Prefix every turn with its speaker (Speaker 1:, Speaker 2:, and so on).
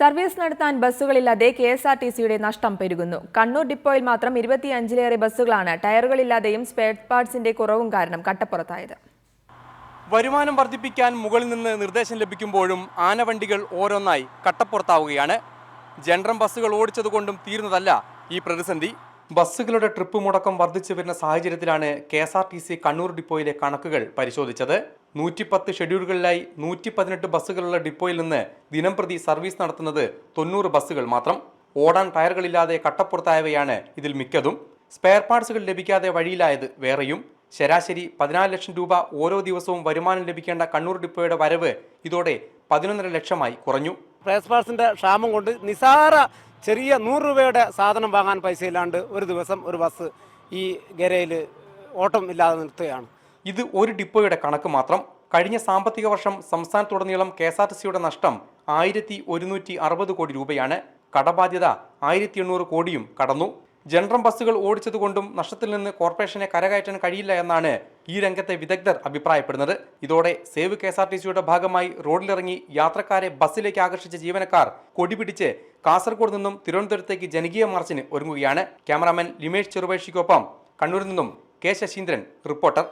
Speaker 1: Service നടത്താൻ ബസ്സുകളില്ലാതെ K S R T സിയുടെ നഷ്ടം പെരുകുന്നു. കണ്ണൂർ ഡിപ്പോയിൽ മാത്രം ഇരുപത്തിയഞ്ചിലേറെ ബസ്സുകളാണ് ടയറുകളില്ലാതെയും സ്പെയർ പാർട്സിന്റെ കുറവും കാരണം കട്ടപ്പുറത്തായത്.
Speaker 2: വരുമാനം വർദ്ധിപ്പിക്കാൻ മുകളിൽ നിന്ന് നിർദ്ദേശം ലഭിക്കുമ്പോഴും ആനവണ്ടികൾ ഓരോന്നായി കട്ടപ്പുറത്താവുകയാണ്. ജനറം ബസ്സുകൾ ഓടിച്ചതുകൊണ്ടും തീരുന്നതല്ല ഈ പ്രതിസന്ധി. ബസ്സുകളുടെ ട്രിപ്പ് മുടക്കം വർദ്ധിച്ചു വരുന്ന സാഹചര്യത്തിലാണ് K S R T C Kannur ഡിപ്പോയിലെ കണക്കുകൾ പരിശോധിച്ചത്. നൂറ്റിപ്പത്ത് ഷെഡ്യൂളുകളിലായി നൂറ്റി പതിനെട്ട് ബസ്സുകളുള്ള ഡിപ്പോയിൽ നിന്ന് ദിനംപ്രതി സർവീസ് നടത്തുന്നത് തൊണ്ണൂറ് ബസ്സുകൾ മാത്രം. ഓടാൻ ടയറുകളില്ലാതെ കട്ടപ്പുറത്തായവയാണ് ഇതിൽ മിക്കതും. സ്പെയർ പാർട്സുകൾ ലഭിക്കാതെ വഴിയിലായത് വേറെയും. ശരാശരി പതിനാല് ലക്ഷം രൂപ ഓരോ ദിവസവും വരുമാനം ലഭിക്കേണ്ട കണ്ണൂർ ഡിപ്പോയുടെ വരവ് ഇതോടെ പതിനൊന്നര ലക്ഷമായി കുറഞ്ഞു.
Speaker 3: സ്പെയർ ക്ഷാമം കൊണ്ട് നിസാര ചെറിയ നൂറ് രൂപയുടെ സാധനം വാങ്ങാൻ പൈസ ഇല്ലാണ്ട് ഒരു ദിവസം ഒരു ബസ് ഈ ഗരയിൽ ഓട്ടം ഇല്ലാതെ നിർത്തുകയാണ്.
Speaker 2: ഇത് ഒരു ഡിപ്പോയുടെ കണക്ക് മാത്രം. കഴിഞ്ഞ സാമ്പത്തിക വർഷം സംസ്ഥാനത്തുടനീളം കെ എസ് ആർ ടി സിയുടെ നഷ്ടം ആയിരത്തി ഒരുന്നൂറ്റി അറുപത് കോടി രൂപയാണ്. കടബാധ്യത ആയിരത്തി എണ്ണൂറ് കോടിയും കടന്നു. ജനറൽ ബസ്സുകൾ ഓടിച്ചതുകൊണ്ടും നഷ്ടത്തിൽ നിന്ന് കോർപ്പറേഷനെ കരകയറ്റാൻ കഴിയില്ല എന്നാണ് ഈ രംഗത്തെ വിദഗ്ധർ അഭിപ്രായപ്പെടുന്നത്. ഇതോടെ save K S R T സിയുടെ ഭാഗമായി റോഡിലിറങ്ങി യാത്രക്കാരെ ബസ്സിലേക്ക് ആകർഷിച്ച ജീവനക്കാർ കൊടിപിടിച്ച് കാസർഗോഡ് നിന്നും തിരുവനന്തപുരത്തേക്ക് ജനകീയ മാർച്ചിന് ഒരുങ്ങുകയാണ്. ക്യാമറാമാൻ ലിമേഷ് ചെറുപേഷിക്കൊപ്പം കണ്ണൂരിൽ നിന്നും കെ ശശീന്ദ്രൻ റിപ്പോർട്ടർ.